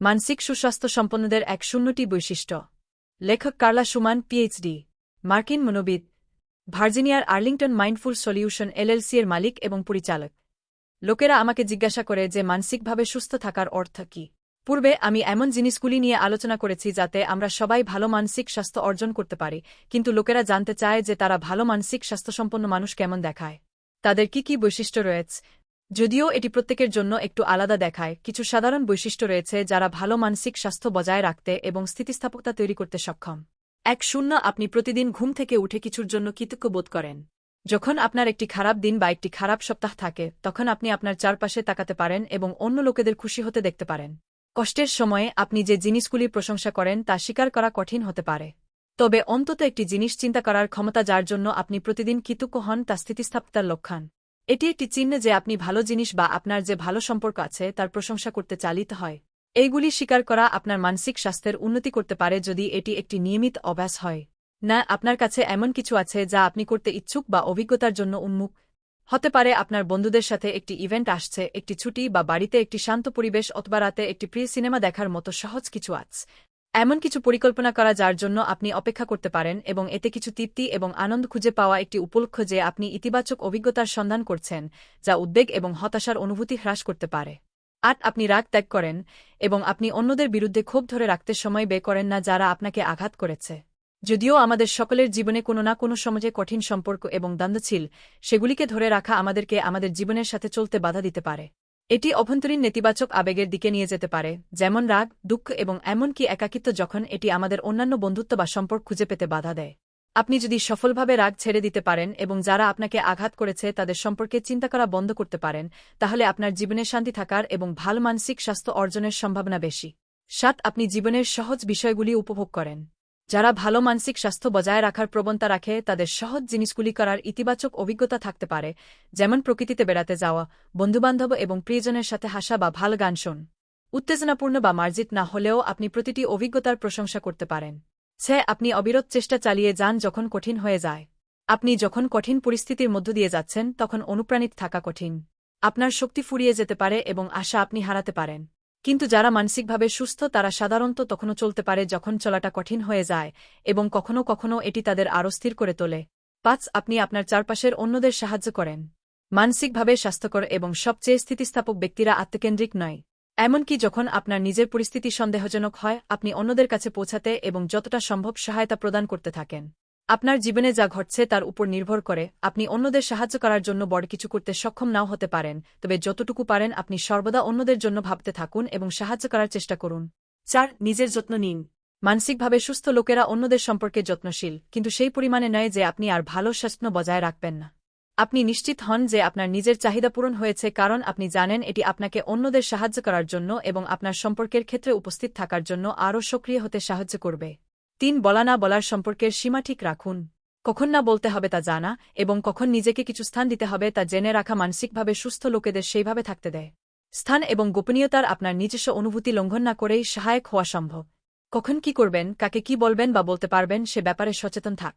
মানসিক সুস্বাস্থ্য সম্পন্নদের এক শূন্যটি বৈশিষ্ট্য। লেখক কার্লা সুমান পিএইচডি মার্কিন মনোবিদ, ভার্জিনিয়ার আর্লিংটন মাইন্ডফুল সলিউশন এলএলসি এর মালিক এবং পরিচালক। লোকেরা আমাকে জিজ্ঞাসা করে যে মানসিকভাবে সুস্থ থাকার অর্থ কী। পূর্বে আমি এমন জিনিসগুলি নিয়ে আলোচনা করেছি যাতে আমরা সবাই ভালো মানসিক স্বাস্থ্য অর্জন করতে পারি, কিন্তু লোকেরা জানতে চায় যে তারা ভালো মানসিক স্বাস্থ্যসম্পন্ন মানুষ কেমন দেখায়। তাদের কি কি বৈশিষ্ট্য রয়েছে? যদিও এটি প্রত্যেকের জন্য একটু আলাদা দেখায়, কিছু সাধারণ বৈশিষ্ট্য রয়েছে যারা ভালো মানসিক স্বাস্থ্য বজায় রাখতে এবং স্থিতিস্থাপকতা তৈরি করতে সক্ষম। এক, শূন্য, আপনি প্রতিদিন ঘুম থেকে উঠে কিছুর জন্য কৃতজ্ঞ বোধ করেন। যখন আপনার একটি খারাপ দিন বা একটি খারাপ সপ্তাহ থাকে, তখন আপনি আপনার চারপাশে তাকাতে পারেন এবং অন্য লোকেদের খুশি হতে দেখতে পারেন। কষ্টের সময়ে আপনি যে জিনিসগুলির প্রশংসা করেন তা স্বীকার করা কঠিন হতে পারে। তবে অন্তত একটি জিনিস চিন্তা করার ক্ষমতা যার জন্য আপনি প্রতিদিন কৃতজ্ঞ হন তা স্থিতিস্থাপতার লক্ষণ। এটি একটি চিহ্ন যে আপনি ভালো জিনিস বা আপনার যে ভালো সম্পর্ক আছে, তার প্রশংসা করতে চালিত হয়। এইগুলি স্বীকার করা আপনার মানসিক স্বাস্থ্যের উন্নতি করতে পারে যদি এটি একটি নিয়মিত অভ্যাস হয়। না, আপনার কাছে এমন কিছু আছে যা আপনি করতে ইচ্ছুক বা অভিজ্ঞতার জন্য উন্মুখ হতে পারে আপনার বন্ধুদের সাথে একটি ইভেন্ট আসছে, একটি ছুটি বা বাড়িতে একটি শান্ত পরিবেশ অথবা রাতে একটি প্রিয় সিনেমা দেখার মতো সহজ কিছু আছে। এমন কিছু পরিকল্পনা করা যার জন্য আপনি অপেক্ষা করতে পারেন এবং এতে কিছু তৃপ্তি এবং আনন্দ খুঁজে পাওয়া একটি উপলক্ষ যে আপনি ইতিবাচক অভিজ্ঞতার সন্ধান করছেন, যা উদ্বেগ এবং হতাশার অনুভূতি হ্রাস করতে পারে। আট, আপনি রাগ ত্যাগ করেন এবং আপনি অন্যদের বিরুদ্ধে ক্ষোভ ধরে রাখতে সময় বে করেন না যারা আপনাকে আঘাত করেছে। যদিও আমাদের সকলের জীবনে কোনো না কোনো সমাজে কঠিন সম্পর্ক এবং দ্বন্দ্ব ছিল সেগুলিকে ধরে রাখা আমাদেরকে আমাদের জীবনের সাথে চলতে বাধা দিতে পারে। এটি অভ্যন্তরীণ নেতিবাচক আবেগের দিকে নিয়ে যেতে পারে, যেমন রাগ, দুঃখ এবং এমনকি একাকিত্ব যখন এটি আমাদের অন্যান্য বন্ধুত্ব বা সম্পর্ক খুঁজে পেতে বাধা দেয়। আপনি যদি সফলভাবে রাগ ছেড়ে দিতে পারেন এবং যারা আপনাকে আঘাত করেছে তাদের সম্পর্কে চিন্তা করা বন্ধ করতে পারেন, তাহলে আপনার জীবনে শান্তি থাকার এবং ভালো মানসিক স্বাস্থ্য অর্জনের সম্ভাবনা বেশি। সাত, আপনি জীবনের সহজ বিষয়গুলি উপভোগ করেন। যারা ভালো মানসিক স্বাস্থ্য বজায় রাখার প্রবণতা রাখে, তাদের সহজ জিনিসগুলি করার ইতিবাচক অভিজ্ঞতা থাকতে পারে, যেমন প্রকৃতিতে বেড়াতে যাওয়া, বন্ধুবান্ধব এবং প্রিয়জনের সাথে হাসা বা ভালো গান শোন। উত্তেজনাপূর্ণ বা মার্জিত না হলেও আপনি প্রতিটি অভিজ্ঞতার প্রশংসা করতে পারেন। সে আপনি অবিরত চেষ্টা চালিয়ে যান যখন কঠিন হয়ে যায়। আপনি যখন কঠিন পরিস্থিতির মধ্য দিয়ে যাচ্ছেন, তখন অনুপ্রাণিত থাকা কঠিন। আপনার শক্তি ফুরিয়ে যেতে পারে এবং আশা আপনি হারাতে পারেন। কিন্তু যারা মানসিকভাবে সুস্থ, তারা সাধারণত তখনও চলতে পারে যখন চলাটা কঠিন হয়ে যায় এবং কখনও কখনও এটি তাদের আরও স্থির করে তোলে। পাঁচ, আপনি আপনার চারপাশের অন্যদের সাহায্য করেন। মানসিকভাবে স্বাস্থ্যকর এবং সবচেয়ে স্থিতিস্থাপক ব্যক্তিরা আত্মকেন্দ্রিক নয়। এমনকি যখন আপনার নিজের পরিস্থিতি সন্দেহজনক হয়, আপনি অন্যদের কাছে পৌঁছাতে এবং যতটা সম্ভব সহায়তা প্রদান করতে থাকেন। আপনার জীবনে যা ঘটছে তার উপর নির্ভর করে। আপনি অন্যদের সাহায্য করার জন্য বড় কিছু করতে সক্ষম নাও হতে পারেন, তবে যতটুকু পারেন আপনি সর্বদা অন্যদের জন্য ভাবতে থাকুন এবং সাহায্য করার চেষ্টা করুন। চার, নিজের যত্ন নিন। মানসিকভাবে সুস্থ লোকেরা অন্যদের সম্পর্কে যত্নশীল, কিন্তু সেই পরিমাণে নয় যে আপনি আর ভালো স্বাস্থ্য বজায় রাখবেন না। আপনি নিশ্চিত হন যে আপনার নিজের চাহিদা পূরণ হয়েছে কারণ আপনি জানেন এটি আপনাকে অন্যদের সাহায্য করার জন্য এবং আপনার সম্পর্কের ক্ষেত্রে উপস্থিত থাকার জন্য আরও সক্রিয় হতে সাহায্য করবে। তিন বলা না বলার সম্পর্কের সীমা ঠিক রাখুন। কখন না বলতে হবে তা জানা এবং কখন নিজেকে কিছু স্থান দিতে হবে তা জেনে রাখা মানসিকভাবে সুস্থ লোকেদের সেইভাবে থাকতে দেয়। স্থান এবং গোপনীয়তার আপনার নিজস্ব অনুভূতি লঙ্ঘন না করেই সহায়ক হওয়া সম্ভব। কখন কি করবেন, কাকে কি বলবেন বা বলতে পারবেন সে ব্যাপারে সচেতন থাক।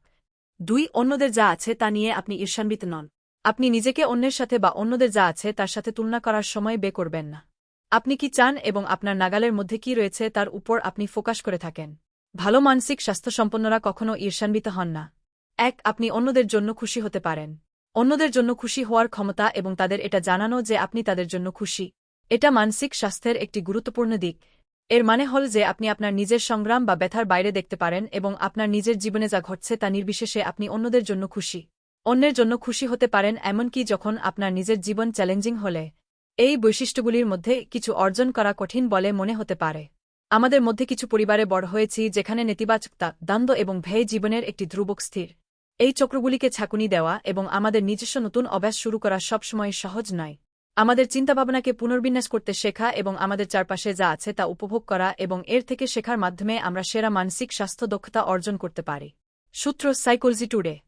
দুই, অন্যদের যা আছে তা নিয়ে আপনি ঈর্ষান্বিত নন। আপনি নিজেকে অন্যের সাথে বা অন্যদের যা আছে তার সাথে তুলনা করার সময় বে করবেন না। আপনি কি চান এবং আপনার নাগালের মধ্যে কি রয়েছে তার উপর আপনি ফোকাস করে থাকেন। ভালো মানসিক স্বাস্থ্যসম্পন্নরা কখনও ঈর্ষান্বিত হন না। এক, আপনি অন্যদের জন্য খুশি হতে পারেন। অন্যদের জন্য খুশি হওয়ার ক্ষমতা এবং তাদের এটা জানানো যে আপনি তাদের জন্য খুশি। এটা মানসিক স্বাস্থ্যের একটি গুরুত্বপূর্ণ দিক। এর মানে হল যে আপনি আপনার নিজের সংগ্রাম বা ব্যথার বাইরে দেখতে পারেন এবং আপনার নিজের জীবনে যা ঘটছে তা নির্বিশেষে আপনি অন্যদের জন্য খুশি। অন্যের জন্য খুশি হতে পারেন এমনকি যখন আপনার নিজের জীবন চ্যালেঞ্জিং হলে। এই বৈশিষ্ট্যগুলির মধ্যে কিছু অর্জন করা কঠিন বলে মনে হতে পারে। আমাদের মধ্যে কিছু পরিবারে বড় হয়েছি যেখানে নেতিবাচকতা দ্বন্দ্ব এবং ভেয় জীবনের একটি ধ্রুবক স্থির। এই চক্রগুলিকে ছাকুনি দেওয়া এবং আমাদের নিজস্ব নতুন অভ্যাস শুরু করা সবসময় সহজ নয়। আমাদের চিন্তাভাবনাকে পুনর্বিন্যাস করতে শেখা এবং আমাদের চারপাশে যা আছে তা উপভোগ করা এবং এর থেকে শেখার মাধ্যমে আমরা সেরা মানসিক স্বাস্থ্য দক্ষতা অর্জন করতে পারি। সূত্র সাইকোলজি টুডে।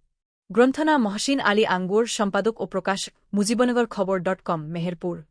গ্রন্থনা মহসিন আলী আঙ্গুর, সম্পাদক ও প্রকাশ, মুজিবনগর খবর ডট কম, মেহেরপুর।